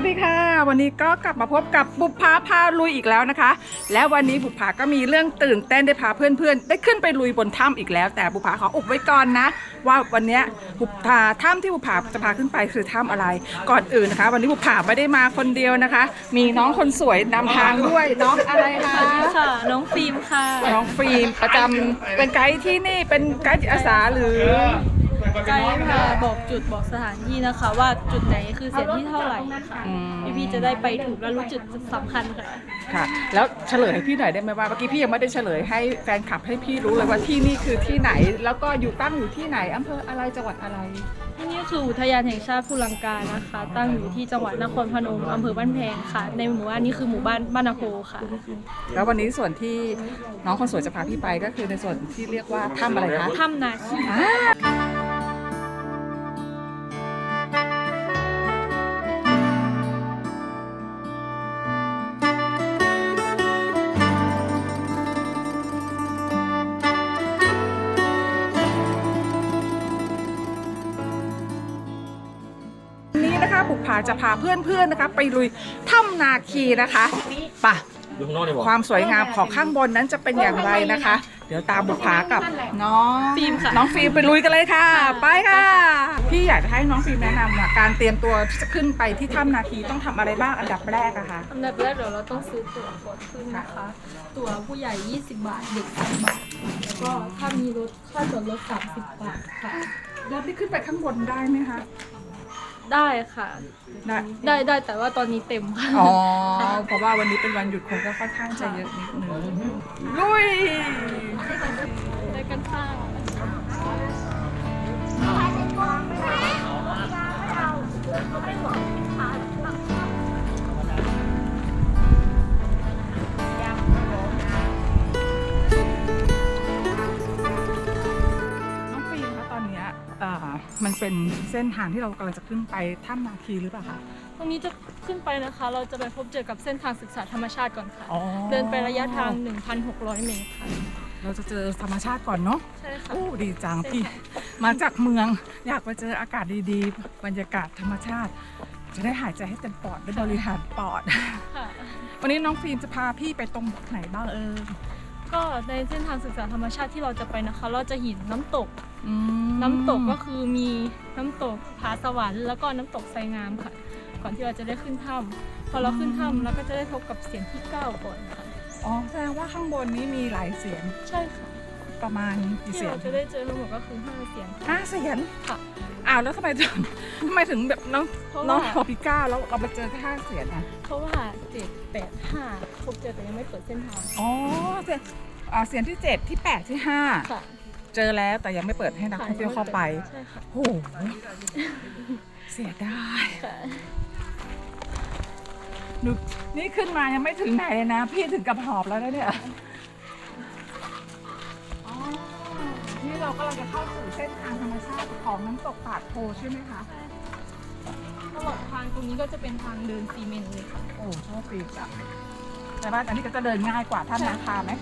สวัสดีค่ะ วันนี้ก็กลับมาพบกับบุปผาพาลุยอีกแล้วนะคะ และวันนี้บุปผาก็มีเรื่องตื่นเต้นได้พาเพื่อนๆ ได้ขึ้นไปลุยบนถ้ำอีกแล้ว แต่บุปผาขออุบไว้ก่อนนะ ว่าวันเนี้ยบุปผาถ้ำที่บุปผาจะพาขึ้นไปคือถ้ำอะไร ก่อนอื่นนะคะ วันนี้บุปผาไม่ได้มาคนเดียวนะคะ มีน้องคนสวยนำทางด้วยน้องอะไรคะสวัสดีค่ะ น้องฟิล์มค่ะ น้องฟิล์มประจำเป็นไกด์ที่นี่เป็นไกด์จิตอาสาหรือ ไกด์พาบอกจุดบอกสถานที่นะคะ ว่าจุดไหนคือเสียงที่เท่าไหร่ค่ะอืม พี่ๆจะได้ไปถูกและรู้จุดสำคัญค่ะ ค่ะ แล้วเฉลยให้พี่หน่อยได้ไหมว่าเมื่อกี้พี่ยังไม่ได้เฉลยให้แฟนคลับให้พี่รู้เลยว่าที่นี่คือที่ไหน แล้วก็อยู่ตั้งอยู่ที่ไหนอำเภออะไรจังหวัดอะไร ที่นี่คืออุทยานแห่งชาติภูลังกานะคะ ตั้งอยู่ที่จังหวัดนครพนมอำเภอบ้านแพงค่ะ ในหมู่บ้านนี้คือหมู่บ้านบ้านนาโพค่ะ แล้ววันนี้ส่วนที่น้องคนสวยจะพาพี่ไปก็คือในส่วนที่เรียกว่าถ้ำอะไรคะ ถ้ำนาคี อ่า จะพาเพื่อนๆนะคะ ไปลุยถ้ำนาคีนะคะไป่ะอยู่ข้างนอกดีกว่าความสวยงามของข้างบนนั้นจะเป็นอย่างไรนะคะ เดี๋ยวตามบุกผากับน้องฟิล์มค่ะน้องฟิล์มไปลุยกันเลยค่ะ ไปค่ะ พี่อยากจะให้น้องฟิล์มแนะนำอะการเตรียมตัวที่จะขึ้นไปที่ถ้ำนาคีต้องทำอะไรบ้างอันดับแรกอะคะอันดับแรกเดี๋ยวเราต้องซื้อตั๋วก่อนขึ้นนะคะ ตั๋วผู้ใหญ่ 20 บาท เด็ก10บาท แล้วก็ถ้ามีรถค่าจอดรถ30บาทค่ะ แล้วพี่ขึ้นไปข้างบนได้ไหมคะ ได้ค่ะ ได้ได้ได้แต่ว่าตอนนี้เต็มค่ะ อ๋อ เพราะว่าวันนี้เป็นวันหยุดคนก็ค่อนข้างจะเยอะนิดนึงลุยได้กันค่ะน้ มันเป็นเส้นทางที่เรากำลังจะขึ้นไปถ้ำนาคีหรือเปล่าคะ ตรงนี้จะขึ้นไปนะคะ เราจะไปพบเจอกับเส้นทางศึกษาธรรมชาติก่อนค่ะ อ๋อ เดินไประยะทาง 1,600 เมตรค่ะ เราจะเจอธรรมชาติก่อนเนาะใช่ค่ะ โอ้ดีจังพี่ มาจากเมือง อยากมาเจออากาศดีๆ บรรยากาศธรรมชาติ จะได้หายใจให้เต็มปอดได้บริหารปอด ค่ะ วันนี้น้องฟิล์มจะพาพี่ไปตรงไหนบ้างเออ ก็ในเส้นทางศึกษาธรรมชาติที่เราจะไปนะคะ เราจะเห็นน้ำตก อืมน้ำตกก็คือมีน้ำตกผาสวรรค์แล้วก็น้ำตกไซงามค่ะ ก่อนที่เราจะได้ขึ้นถ้ำพอเราขึ้นถ้ำเราก็จะได้พบกับเสียงที่เก้าก่อนค่ะ อ๋อแสดงว่าข้างบนนี้มีหลายเสียงใช่ค่ะ ประมาณกี่ที่เสียงเราจะได้เจอทั้งหมดก็คือห้าเสียง ห้าเสียงค่ะ อ้าวแล้วทำไมถึงทำไมถึงแบบน้องเพราะน้องว่าพอพิก้าแล้วเราไปเจอแค่ห้าเสียงอะเพราะว่าเจ็ดแปดห้าพบเจอแต่ยังไม่เปิดเส้นทางอ๋อเสียงอ่าเสียงที่เจ็ดที่แปดที่ห้า ค่ะ เจอแล้วแต่ยังไม่เปิดให้นักท่องเที่ยวเข้าไปใช่ค่ะโอ้โหเสียดายค่ะดูนี่ขึ้นมายังไม่ถึงไหนเลยนะ พี่ถึงกับหอบแล้วนะเนี่ยอ๋อนี่เรากำลังจะเข้าสู่เส้นทางธรรมชาติของน้ำตกปาดโพใช่ไหมคะตลอดทางตรงนี้ก็จะเป็นทางเดินซีเมนต์เลยค่ะ โอ้โชคดีจังแต่ว่าอันนี้ก็จะเดินง่ายกว่าท่านนาคาไหม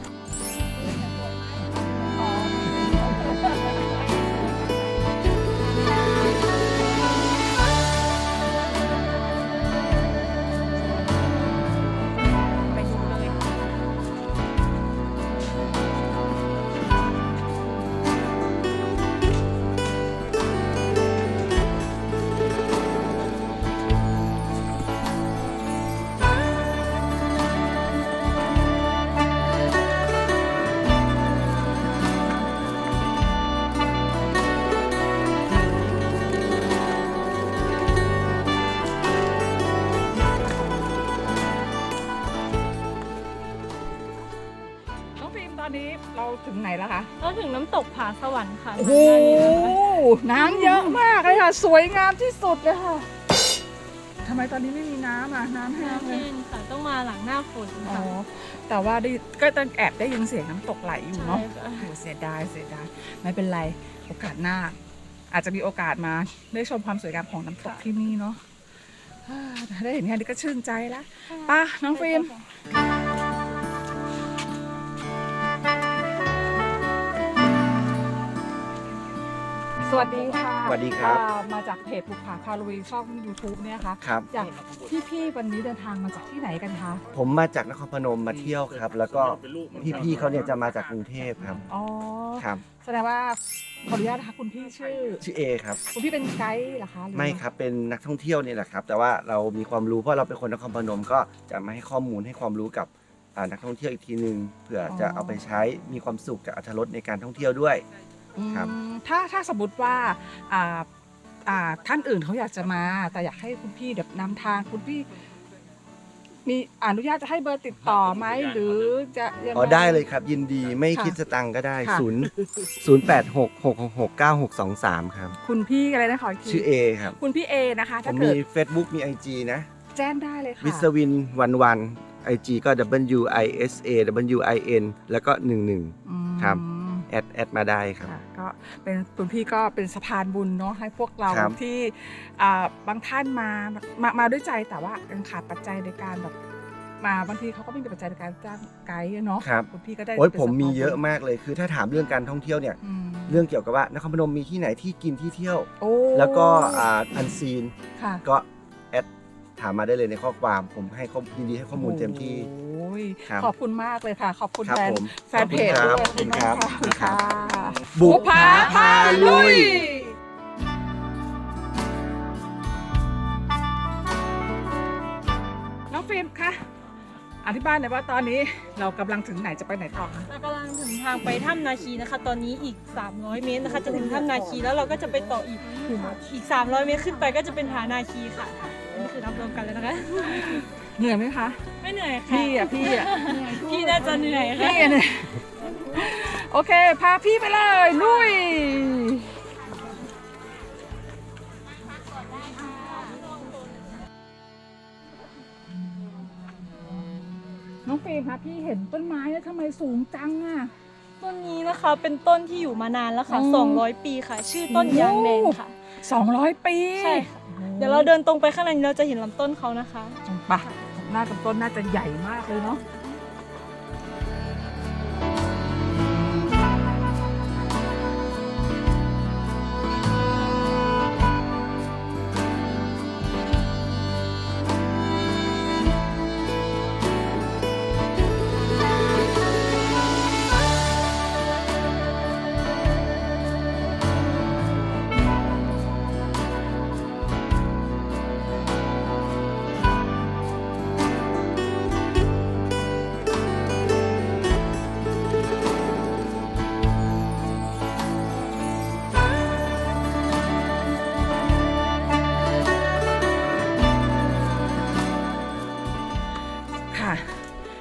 ถึงน้ำตกผาสวรรค์ค่ะโอ้โหด้านนี้นะคะน้ำเยอะมากเลยค่ะ สวยงามที่สุดเลยค่ะทำไมตอนนี้ไม่มีน้ำอะน้ำแห้งน้ำเลยเย็นค่ะต้องมาหลังหน้าฝนอ๋อค่ะ แต่ว่าได้ก็ต้องแอบได้ยินเสียงน้ำตกไหลอยู่เนาะใช่ค่ะ โอ้โหเสียดายเสียดายไม่เป็นไรโอกาสหน้า อาจจะมีโอกาสมาได้ชมความสวยงามของน้ำตกที่นี่เนาะอ่าได้เห็นแค่นี้ก็ชื่นใจแล้วไป้าน้องฟิล์มส วัสดีค่ะสวัสดีครับ อ่ามาจากเพจบุกผาพาลุยช่อง YouTube เนี่ยค่ะครับ จากพี่ๆวันนี้เดินทางมาจากที่ไหนกันคะผมมาจากนครพนมมาเที่ยวครับ แล้วก็พี่ๆเขาเนี่ยจะมาจากกรุงเทพครับอ๋อครับ แสดงว่าขออนุญาตนะคะคุณพี่ชื่อ ชื่อเอครับ คุณพี่เป็นไกด์เหรอคะหอไม่ครับเป็นนักท่องเที่ยวนี่แหละครับ แต่ว่าเรามีความรู้เพราะเราเป็นคนนครพนมก็จะมาให้ข้อมูลให้ความรู้กับอ่านักท่องเที่ยวอีกทีหนึ่งเผื่อจะเอาไปใช้มีความสุขกับอรรถรสในการท่องเที่ยวด้วยครับอืม ถ้าถ้าสมมติว่าอ่าอ่าท่านอื่นเขาอยากจะมา แต่อยากให้คุณพี่แบบนำทางคุณพี่ มีอนุญาตจะให้เบอร์ติดต่อไหมหรือจะยังไงอ๋อได้เลยครับ ยินดีไม่ค่ะคิดสตังค์ก็ได้ค่ะศูนย์ศูนย์แปดหกหกหกหกเก้าหกสองสามครับ คุณพี่อะไรนะขออีกทีชื่อเอครับ คุณพี่เอนะคะผถ้ามมีเกิด Facebook มี IG นะ แจ้งได้เลยค่ะ วิศวินวันวันไอจีก็ W I S A W I N แล้วก็11อืมครับ แอดแอดมาได้ครับ ค่ะก็เป็นคุณพี่ก็เป็นสะพานบุญเนาะให้พวกเราครับ ที่อ่าบางท่านมามามาด้วยใจแต่ว่ายังขาดปัจจัยในการแบบมาบางทีเขาก็ไม่มีปัจจัยในการจ้างไกด์อะเนาะครับคุณพี่ก็ได้โอ้ยป็นผมมีสพานบุญเยอะมากเลยคือถ้าถามเรื่องการท่องเที่ยวเนี่ยมเรื่องเกี่ยวกับว่านครพนมมีที่ไหนที่กินที่เที่ยว โอ้แล้วก็อ่าอันซีนค่ะก็แอดถามมาได้เลยในข้อความ ผมให้ข้อยินดีให้ข้อมูลเต็มที่ โอ้ ยครับขอบคุณมากเลยค่ะ ขอบคุณครับแฟนผมแฟนเพจขด้อวยบคุณครับขอบคุณค่ะบุกผาพาลุยน้องฟิล์มคะอธิบายหน่อยว่าตอนนี้เรากำลังถึงไหนจะไปไหนต่อคะ เรากำลังถึงทางไปถ้ำนาคีนะคะ ตอนนี้อีก 300 เมตรนะคะ จะถึงถ้ำนาคีแล้วเราก็จะไปต่ออีกอีก 300 เมตรขึ้นไปก็จะเป็นผานาคีค่ะอันนี้คือนับรวมกันแล้วนะคะ เหนื่อยไหมคะ ไม่เหนื่อยค่ะพี่อะพี่อะพี่น่าจะเหนื่อยค่ะพี่อะเนี่ยโอเค พาพี่ไปเลยลุยน้องฟิล์มคะพี่เห็นต้นไม้แล้วทำไมสูงจังอะ ต้นนี้นะคะเป็นต้นที่อยู่มานานแล้วค่ะอืม200 ปีค่ะ ชื่อต้นยางแดงค่ะ 200 ปี ใช่ค่ะ เดี๋ยวเราเดินตรงไปข้างในเราจะเห็นลำต้นเขานะคะไปะ หน้ากับต้นน่าจะใหญ่มากเลยเนาะค่ะ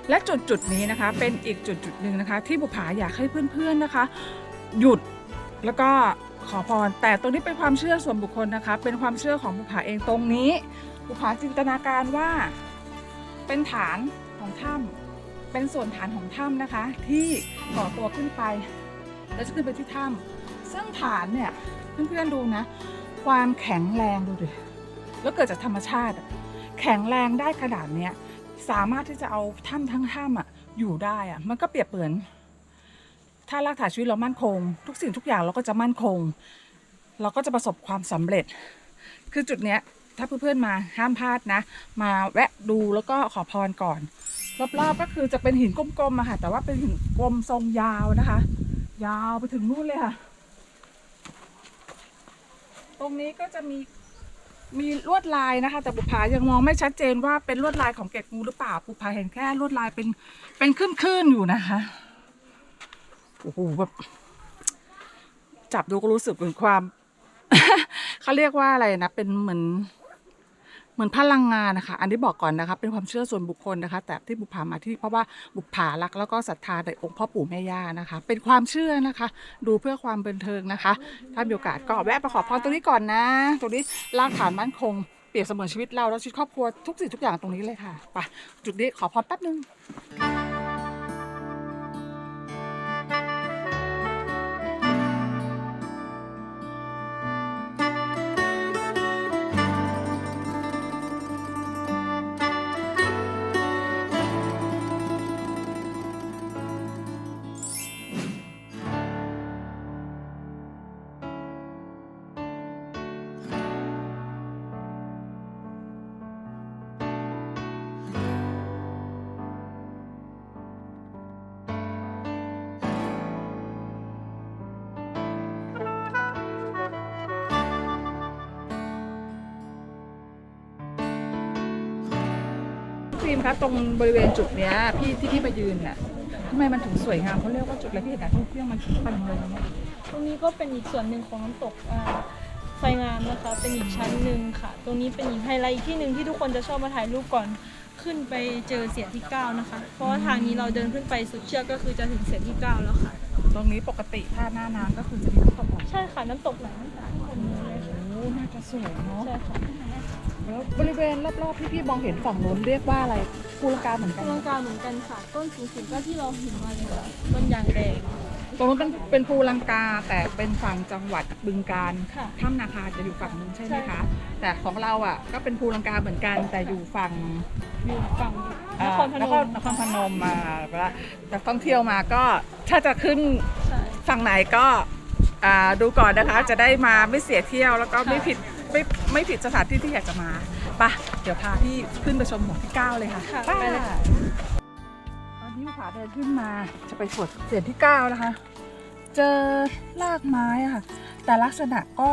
และจุดจุดนี้นะคะเป็นอีกจุดจุดหนึ่งนะคะ ที่บุภาอยากให้เพื่อนๆนะคะ หยุดแล้วก็ขอพร แต่ตรงนี้เป็นความเชื่อส่วนบุคคลนะคะ เป็นความเชื่อของบุภาเองตรงนี้ บุภาจินตนาการว่าเป็นฐานของถ้ำเป็นส่วนฐานของถ้ำนะคะ ที่ก่อตัวขึ้นไป แล้วจะขึ้นไปที่ถ้ำซึ่งฐานเนี่ยเพื่อนๆดูนะ ความแข็งแรงดูดิแล้วเกิดจากธรรมชาติ แข็งแรงได้ขนาดเนี้ย สามารถที่จะเอาถ้ำทั้งถ้ำอะอยู่ได้อะมันก็เปรียบเหมือน ถ้ารากฐานชีวิตเรามั่นคง ทุกสิ่งทุกอย่างเราก็จะมั่นคง เราก็จะประสบความสำเร็จ คือจุดเนี้ยถ้าเพื่อนๆมาห้ามพลาดนะ มาแวะดูแล้วก็ขอพรก่อนรอบๆก็คือจะเป็นหินกลมๆอะค่ะ แต่ว่าเป็นหินกลมทรงยาวนะคะ ยาวไปถึงนู่นเลยค่ะ ตรงนี้ก็จะมี มีลวดลายนะคะ แต่บุภายังมองไม่ชัดเจนว่าเป็นลวดลายของเกล็ดงูหรือเปล่าบุภาเห็นแค่ลวดลายเป็นเป็นคลื่นๆอยู่นะคะโอ้โหแบบจับดูก็รู้สึกถึงความ เขาเรียกว่าอะไรนะ เป็นเหมือน เหมือนพลังงานนะคะ อันนี้บอกก่อนนะคะ เป็นความเชื่อส่วนบุคคลนะคะ แต่ที่บุพามาที่เพราะว่าบุพารักแล้วก็ศรัทธาในองค์พ่อปู่แม่ย่านะคะ เป็นความเชื่อนะคะ ดูเพื่อความบันเทิงนะคะ ถ้ามีโอกาสก็แวะไปขอพรตรงนี้ก่อนนะ ตรงนี้รากฐานมั่นคงเปรียบเสมือนชีวิตเราแล้วชีวิตครอบครัวทุกสิ่งทุกอย่างตรงนี้เลยค่ะไปจุดนี้ขอพรแป๊บนึง ฟิล์มคะตรงบริเวณจุดเนี้ยพี่ที่พี่มายืนน่ะทำไมมันถึงสวยงามเขาเรียกว่าจุดอะไรพี่เห็นนักท่องเที่ยวมันเต็มเลยเนี่ยตรงนี้ก็เป็นอีกส่วนหนึ่งของน้ำตกอ่าไฟงามนะคะ เป็นอีกชั้นหนึ่งค่ะ ตรงนี้เป็นอีกไฮไลท์อีกที่หนึ่งที่ทุกคนจะชอบมาถ่ายรูปก่อนขึ้นไปเจอเสียงที่ 9 นะคะ เพราะว่าทางนี้เราเดินขึ้นไปสุดเชือกก็คือจะถึงเสียงที่ 9 แล้วค่ะ ตรงนี้ปกติถ้าหน้าน้ำก็คือจะมีน้ำตกออกใช่ค่ะน้ำตกไหลตั้งแต่ข้างบนนี้เลยค่ะโอ้น่าจะสวยเนาะใช่ค่ะ แล้วบริเวณรอบๆที่พี่มองเห็นฝั่งนู้นเรียกว่าอะไรภูลังกาเหมือนกันอลังการเหมือนกันค่ะ ต้นสูงๆก็ที่เราเห็นมาเลยค่ะต้นยางแดงตรงนู้นเป็นเป็นภูลังกาแต่เป็นฝั่งจังหวัดบึงการค่ะถ้ำนาคาจะอยู่ฝั่งนู้นใช่ไหมใช่คะค่ะแต่ของเราอะก็เป็นภูลังกาเหมือนกันแต่อยู่ฝั่งอยู่ฝั่งนอ่าครพนนครมนครพนมมาแล้วแต่ท่องเที่ยวมาก็ถ้าจะขึ้นใช่ฝั่งไหนก็อ่าดูก่อนนะคะจะได้มาไม่เสียเที่ยวแล้วก็ไม่ค่ะผิด ไม่ไม่ผิดสถานที่ที่อยากจะมาไปะเดี๋ยวพาพี่ขึ้นไปชมหัวที่เก้าเลยค่ะค่ะไปไปเลยค่ะ ตอนนี้ผาเดินขึ้นมาจะไปสวดเสียงที่เก้านะคะ เจอรากไม้อะค่ะ แต่ลักษณะก็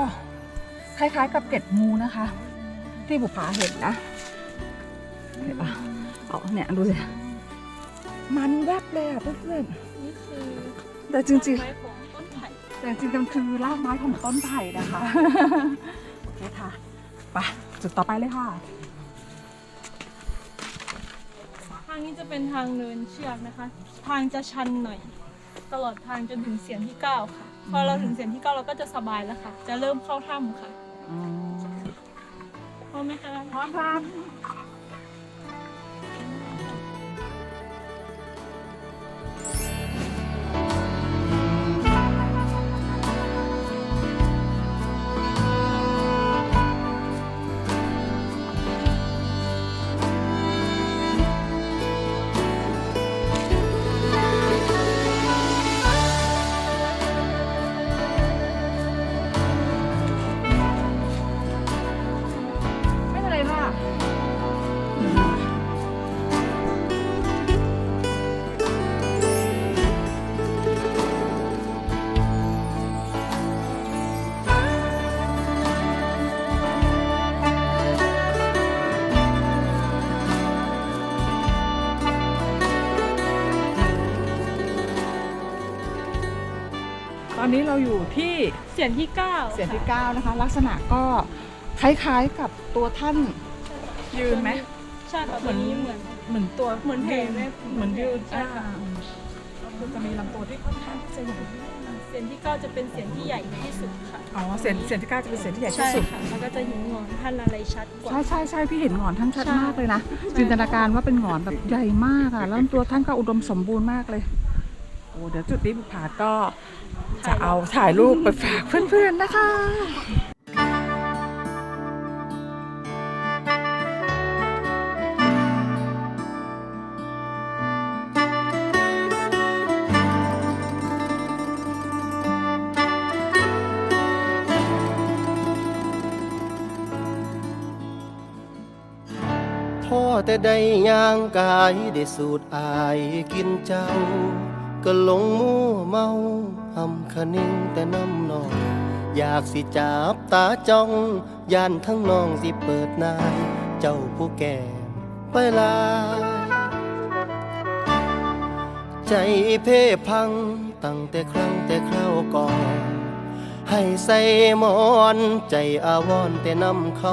คล้ายๆ กับเกล็ดงูนะคะ ที่บุผาเห็นนะเห็นปะเอาเนี่ยดูสิมันแวบเลยอะเพื่อนนี่คือๆแต่จริงไม้ของต้นไผ่ๆแต่จริงๆมันคือรากไม้ของต้นไผ่นะคะ โอเคค่ะไปจุดต่อไปเลยค่ะ ทางนี้จะเป็นทางเนินเชือกนะคะ ทางจะชันหน่อย ตลอดทางจนถึงเสียงที่9ค่ะ พอเราถึงเสียงที่9เราก็จะสบายแล้วค่ะ จะเริ่มเข้าถ้ำค่ะพร้อมไหมคะพร้อมครับ ตอนนี้เราอยู่ที่เสียงที่ 9 เสียงที่9นะคะ ลักษณะก็คล้ายๆกับตัวท่านยืนไหม ใช่ค่ะตัวนี้เหมือน เหมือนตัวเหมือนแผ่แม่เหมือนยืนใช่ค่ะ อ่าก็จะมีลำตัวที่ค่อนข้างที่จะใหญ่เสียงที่ 9 จะเป็นเสียงที่ใหญ่ที่สุดค่ะอ๋อเสียงเสียงที่9จะเป็นเสียงที่ใหญ่ที่ใช่สุด ค่ะแล้วก็จะเห็นงอนท่านอะไรชัดกว่า ใช่ใช่ใช่พี่เห็นหงอนท่านชัดใช่ มากเลยนะใช่จินตนาการว่าเป็นหงอนแบบใหญ่มากอะแล้วตัวท่านก็อุดมสมบูรณ์มากเลยโอ้เดี๋ยวจุดนี้บุพาก็ จะเอาถ่ายรูปไปฝากเพื่อนๆนะคะพ่อแต่ได้ย่างกายได้สูดอายกินเจ้า ก็หลงมั่วเมา หำคนิ่งแต่น้ำนอง อยากสิจับตาจ้องยานทั้งน้องสิเปิดนาย เจ้าผู้แก่ไปลา ใจเพ่พังตั้งแต่ครั้งแต่คราวก่อน ให้ใส่หมอนใจอาวรแต่นำเขา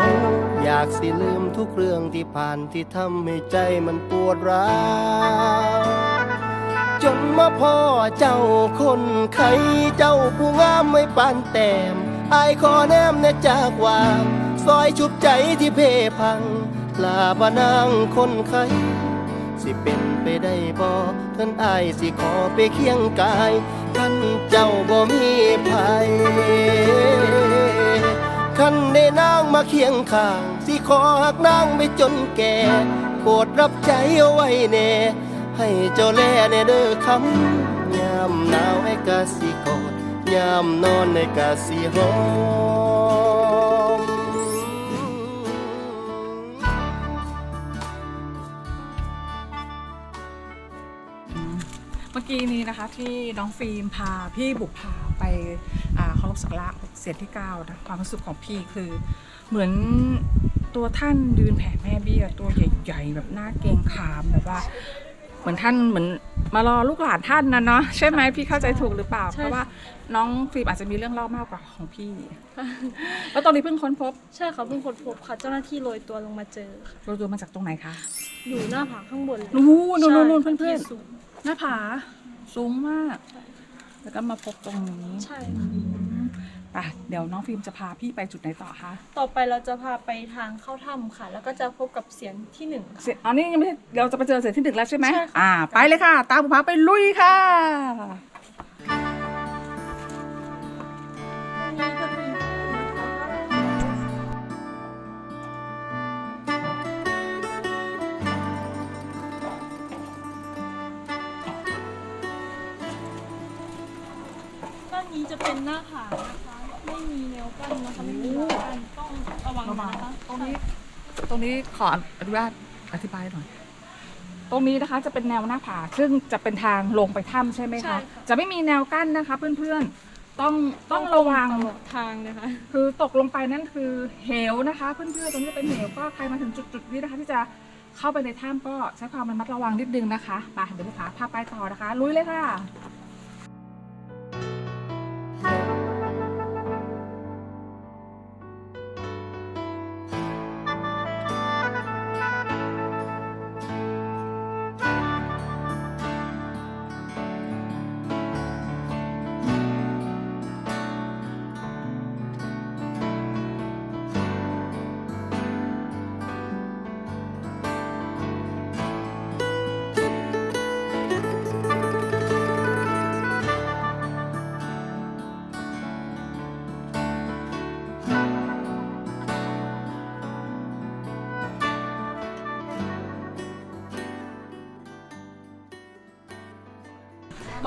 อยากสิลืมทุกเรื่องที่ผ่านที่ทำให้ใจมันปวดร้าว จนมาพ่อเจ้าคนไข้เจ้าผู้งามไม่ปานแต้มอายขอแนมแน่จากว่าซอยชุบใจที่เพพังลาบานางคนไข้สิเป็นไปได้บ่ท่านอายสิขอไปเคียงกายท่านเจ้าบ่มีภัยคันได้นางมาเคียงข้าง สิขอหักนางไปจนแก่โปรดรับใจเอาไว้แน่ ให้เจ้าแลแน่เด้อคำยามหนาวให้กะสิกอดยามนอนให้กะสิหอมเมื่อกี้นี้นะคะที่น้องฟิล์มพาพี่บุกพาไปเคารพสักการะเสียที่เก้านะความรู้สึกของพี่คือ เหมือนตัวท่านยืนแผ่แม่เบี้ยตัวใหญ่ ๆ แบบหน้าเกรงขามแบบว่า เหมือนท่านเหมือนมารอลูกหลานท่านนะเนาะใช่ไหมพี่เข้าใจถูกหรือเปล่าใช่เพราะว่าน้องฟิล์มอาจจะมีเรื่องเล่ามากกว่าของพี่ แล้วตอนนี้เพิ่งค้นพบ ใช่ค่ะเพิ่งค้นพบค่ะ เจ้าหน้าที่โรยตัวลงมาเจอค่ะตัวตัวมาจากตรงไหนคะ อยู่หน้าผาข้างบนเลยนู่นนู่นนู่นนู่นใช่เพื่อนที่สูงๆหน้าผาสูงมาก แล้วก็มาพบตรงนี้ใช่ ค่ะอะเดี๋ยวน้องฟิล์มจะพาพี่ไปจุดไหนต่อคะต่อไปเราจะพาไปทางเข้าถ้ำค่ะ แล้วก็จะพบกับเสียงที่หนึ่งค่ะ เสียอ๋อนี่ยังไม่ใช่เราจะไปเจอเสียงที่หนึ่งแล้วใช่ไหมใช่ค่ะ อ่า ไปเลยค่ะ ตามบุพาไปลุยค่ะนี่ก็มีด้านนี้จะเป็นหน้าผา ระวังระวังนะคะตรงนี้ตรงนี้ขออนุญาตอธิบายหน่อย ตรงนี้นะคะจะเป็นแนวหน้าผาซึ่งจะเป็นทางลงไปถ้ำใช่ไหมใช่คะค่ะ จะไม่มีแนวกั้นนะคะ เพื่อนๆต้องต้องระวัง ตลอดทางเลยค่ะคือตกลงไปนั่นคือเหวนะคะ เพื่อนๆตรงนี้จะเป็นเหวก็ใครมาถึงจุดๆนี้นะคะ ที่จะเข้าไปในถ้ำก็ใช้ความระมัดระวังนิดนึงนะคะไปเดี๋ยวลูกค้าพาไปต่อนะคะ ลุยเลยค่ะ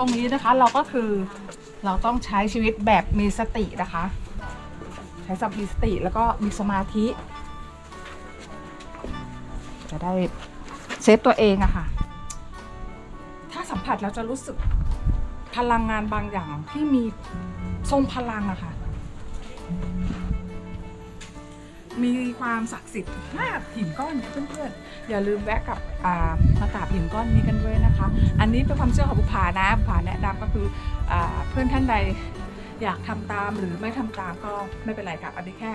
รงนี้นะคะเราก็คือเราต้องใช้ชีวิตแบบมีสตินะคะ ใช้สัมมีสติแล้วก็มีสมาธิ จะได้เซฟตัวเองอะค่ะ ถ้าสัมผัสเราจะรู้สึกพลังงานบางอย่างที่มีทรงพลังอะค่ะ มีความศักดิ์สิทธิ์มากหินก้อนเนี่ยเพื่อนๆอย่าลืมแวะกับมากราบหินก้อนนี้กันด้วยนะคะ อันนี้เป็นความเชื่อของบุพานะบุพาแนะนำก็คืออเพื่อนท่านใดอยากทำตามหรือไม่ทำตามก็ไม่เป็นไรค่ะอันนี้แค่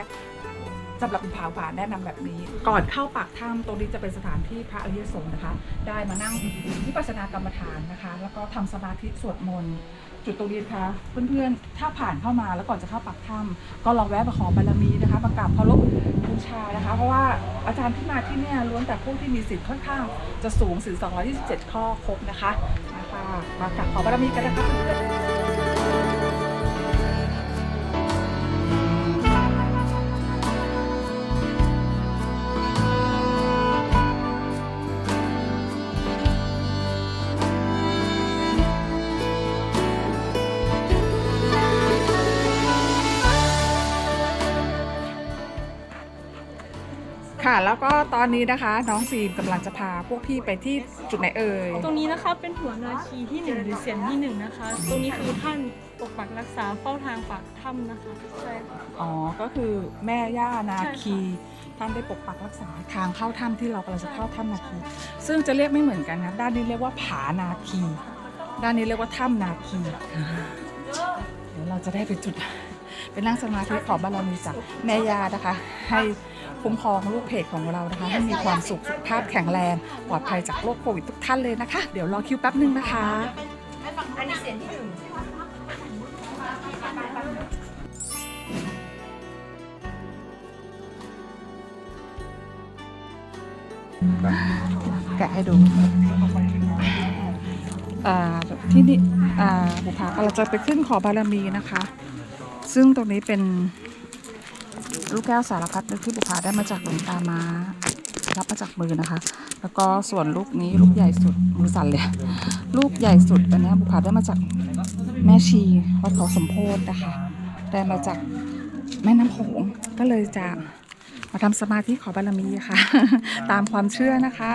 สำหรับบุพาบุพาแนะนำแบบนี้ ก่อนเข้าปากถ้ำตรงนี้จะเป็นสถานที่พระอริยสงฆ์นะคะ ได้มานั่งวิปัสสนากรรมฐานนะคะ แล้วก็ทำสมาธิสวดมนต์ จุดตรงนี้นะคะเพื่อนๆถ้าผ่านเข้ามาแล้วก่อนจะเข้าปักถ้ำก็ลองแวะมาขอบารมีนะคะมากราบเคารพบูชานะคะ เพราะว่าอาจารย์ที่มาที่เนี่ยล้วนแต่ผู้ที่มีสิทธิ์ค่อนข้างจะสูงถึง227 ข้อครบนะคะมาค่ะมากราบขอบารมีกันนะคะเพื่อนๆ แล้วก็ตอนนี้นะคะ น้องฟิล์มกำลังจะพาพวกพี่ไปที่จุดไหนเอ่ย ตรงนี้นะคะเป็นหัวนาคีที่หนึ่งหรือเสียงที่หนึ่งนะคะ ตรงนี้คือท่านปกปักรักษาเฝ้าทางปากถ้ำนะคะ ใช่ค่ะ อ๋อ ก็คือแม่ย่านาใช่ค่ะคี ท่านได้ปกปักรักษาทางเข้าถ้ำที่เรากำลังจะเข้าถ้ำนาคี ซึ่งจะเรียกไม่เหมือนกันนะ ด้านนี้เรียกว่าผานาคี ด้านนี้เรียกว่าถ้ำนาคี เดี๋ยวเราจะได้ไปจุดไปนั่งสมาธิขอบารมีจากแม่ย่านะคะ ให้ คุ้มครองลูกเพจของเรานะคะให้มีความสุขสุขภาพแข็งแรงปลอดภัยจากโรคโควิดทุกท่านเลยนะคะ เดี๋ยวรอคิวแป๊บนึงนะคะแกะให้ดูที่นี่อ่าบุพาเราจะไปขึ้นขอบารมีนะคะ ซึ่งตรงนี้เป็น ลูกแก้วสารพัดนึกที่บุพาได้มาจากหลวงตามารับมาจากมือนะคะ แล้วก็ส่วนลูกนี้ลูกใหญ่สุดมือสั่นเลย ลูกใหญ่สุดอันนี้บุพาได้มาจากแม่ชีวัดเขาสมโพธินะคะ ได้มาจากแม่น้ำโขงก็เลยจะมาทำสมาธิขอบารมีค่ะ ตามความเชื่อนะคะ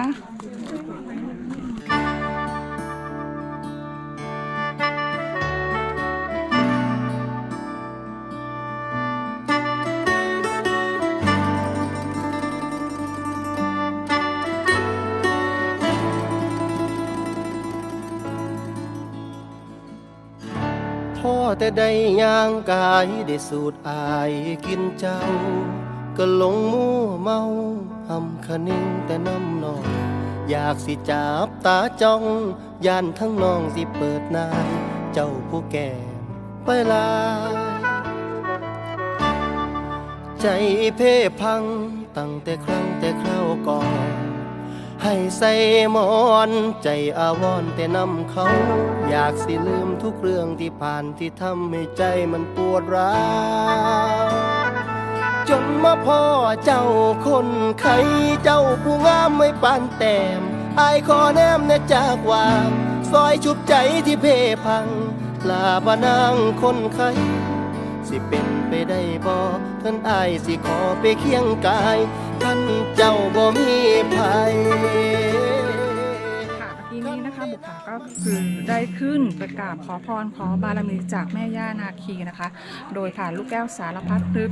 พ่อแต่ได้ย่างกายได้สูดอายกินเจ้า ก็หลงมัวเมาหำคะนิ่งแต่น้ำนอง อยากสิจับตาจ้องย่านทั้งน้องสิเปิดนายเจ้าผู้แก่ไปลา ใจเพ่พังตั้งแต่ครั้งแต่คราวก่อน ให้ใส่หมอนใจอาวรณ์แต่นำเขา อยากสิลืมทุกเรื่องที่ผ่านที่ทำให้ใจมันปวดร้าวจนมาพ่อเจ้าคนไข้เจ้าผู้งามไม่ปานแต้มอายขอแนมแนจากวางซอยชุบใจที่เพ่พังลาบานางคนไข้สิเป็นไปได้บ่ท่านอายสิขอไปเคียงกาย ท่านเจ้าบ่มีภัยค่ะเมื่อกี้นี้นะคะบุปผาก็คือได้ขึ้นไปกราบขอพรขอบารมีจากแม่ย่านาคีนะคะ โดยผ่านลูกแก้วสารพัดนึก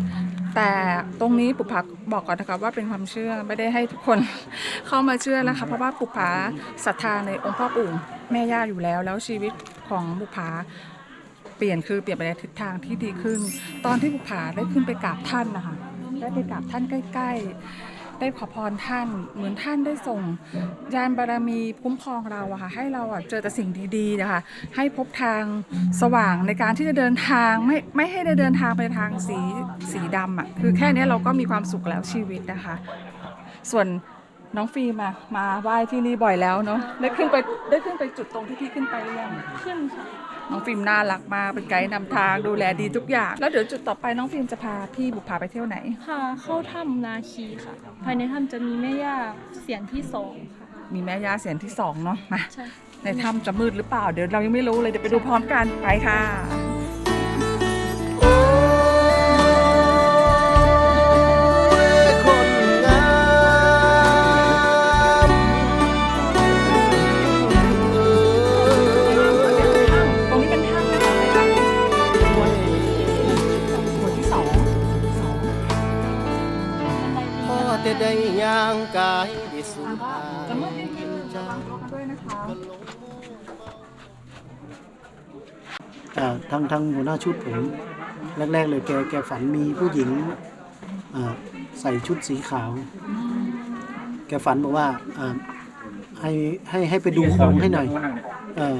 แต่ตรงนี้ปุปผาบอกก่อนนะคะว่าเป็นความเชื่อไม่ได้ให้ทุกคน เข้ามาเชื่อนะคะ เพราะว่าปุปผาศรัทธาในองค์พ่อปู่แม่ย่าอยู่แล้ว แล้วชีวิตของบุปผาเปลี่ยนคือเปลี่ยนไปในทิศทางที่ดีขึ้น ตอนที่บุปผาได้ขึ้นไปกราบท่านนะคะ ได้ไปกราบท่านใกล้ ๆ ได้ขอพรท่าน เหมือนท่านได้ส่งยานบารมีคุ้มครองเราอะค่ะให้เราอะเจอแต่สิ่งดีๆนะคะให้พบทางสว่างในการที่จะเดินทางไม่ไม่ให้ได้เดินทางไปทางสีสีดำอะคือแค่นี้เราก็มีความสุขแล้วชีวิตนะคะ ส่วนน้องฟิล์มอะมาไหว้ที่นี่บ่อยแล้วเนาะได้ขึ้นไปได้ขึ้นไปจุดตรงที่พี่ขึ้นไปหรือยังขึ้นค่ะ น้องฟิล์มน่ารักมากเป็นไกด์นำทางดูแลดีทุกอย่าง แล้วเดี๋ยวจุดต่อไปน้องฟิล์มจะพาพี่บุพาไปเที่ยวไหน พาเข้าถ้ำนาคีค่ะ ภายในถ้ำจะมีแม่ย่าเสียนที่สองค่ะ มีแม่ย่าเสียนที่สองเนาะมาใช่ ในถ้ำจะมืดหรือเปล่าเดี๋ยวเรายังไม่รู้เลยเดี๋ยวไปดูพร้อมกันไปค่ะ ทางทางหัวหน้าชุดผมแรก ๆ เลยแกแกฝันมีผู้หญิงอ่าใส่ชุดสีขาว แกฝันบอกว่าอ่าให้ให้ให้ไปดูของให้หน่อยเออ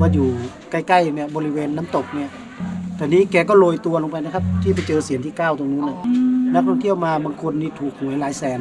ว่าอยู่ใกล้ๆเนี่ยบริเวณน้ำตกเนี่ยตอนนี้แกก็โรยตัวลงไปนะครับ ที่ไปเจอเสียงที่เก้าตรงนู้นนะนักท่องเที่ยวมาบางคนนี่ถูกหวยหลายแสน